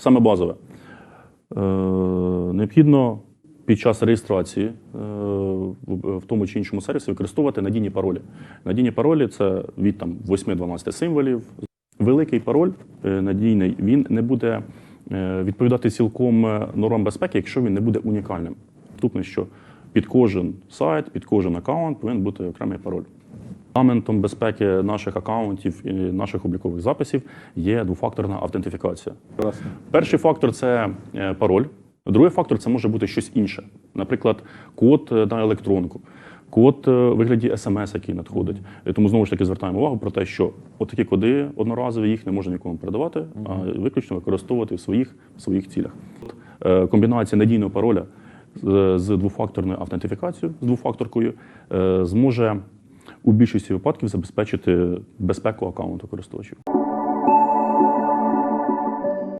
саме базове. Е, необхідно під час реєстрації е, в тому чи іншому сервісі використовувати надійні паролі. Надійні паролі це від там 8-12 символів. Великий пароль е, надійний він не буде відповідати цілком нормам безпеки, якщо він не буде унікальним. Наступне, що під кожен сайт, під кожен аккаунт повинен бути окремий пароль. Фундаментом безпеки наших аккаунтів і наших облікових записів є двофакторна автентифікація. Класно. Перший фактор це е, пароль. Другий фактор це може бути щось інше. Наприклад, код е, на електронку, код е, у вигляді смс, який надходить. Тому знову ж таки звертаємо увагу про те, що такі коди одноразові їх не можна нікому передавати, а виключно використовувати в своїх, в своїх цілях. От, Комбінація надійного пароля з, двофакторною автентифікацією, з двофакторкою, зможе у більшості випадків забезпечити безпеку аккаунту користувачів.